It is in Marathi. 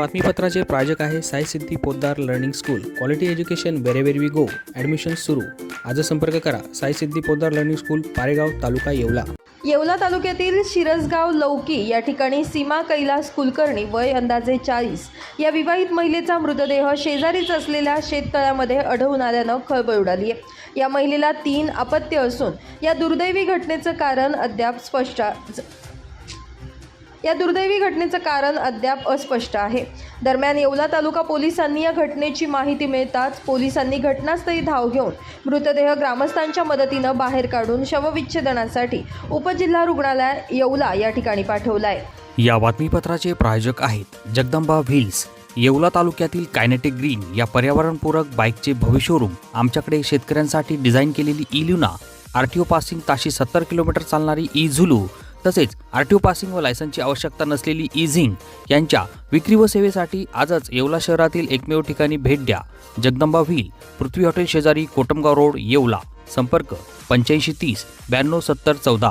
बातमीपत्राचे प्रायोजक आहे Sai Siddhi Poddar learning school. Quality education wherever we go admission सुरू. आज संपर्क करा. Sai Siddhi Poddar learning school Paregaon taluka Yeola. Yeola तालुक्यातील शिरसगाव लौकी या ठिकाणी सीमा कैलास कुलकर्णी वय अंदाजे चाळीस. या विवाहित महिलेचा मृतदेह शेजारीच असलेल्या शेततळ्यामध्ये आढळून आल्यानं खळबळ उडाली आहे. या महिलेला तीन अपत्य असून या दुर्दैवी घटनेचं कारण अद्याप स्पष्ट या दुर्दैवी घटनेचं कारण अद्याप अस्पष्ट आहे. दरम्यान येवला तालुका पोलिसांनी या घटनेची माहिती मिळताच पोलिसांनी घटनास्थळी धाव घेऊन मृतदेह ग्रामस्थांच्या मदतीनं बाहेर काढून शवविच्छेदनासाठी उपजिल्हा रुग्णालय येवला या ठिकाणी पाठवला आहे या बातमीपत्राचे प्रायोजक आहेत जगदंबा व्हील्स. येवला तालुक्यातील कायनेटिक ग्रीन या पर्यावरणपूरक बाईकचे भविष्यरूम आमच्याकडे शेतकऱ्यांसाठी डिझाईन केलेली E Luna R T O passing ताशी सत्तर किलोमीटर चालणारी ई झुलू तसेच आर टी ओ पासिंग व लायसनची आवश्यकता नसलेली इझिंग यांच्या विक्री व सेवेसाठी आजच येवला शहरातील एकमेव ठिकाणी भेट द्या. जगदंबा व्हील पृथ्वी हॉटेल शेजारी कोटमगाव रोड येवला. संपर्क पंच्याऐंशी तीस ब्याण्णव सत्तर चौदा.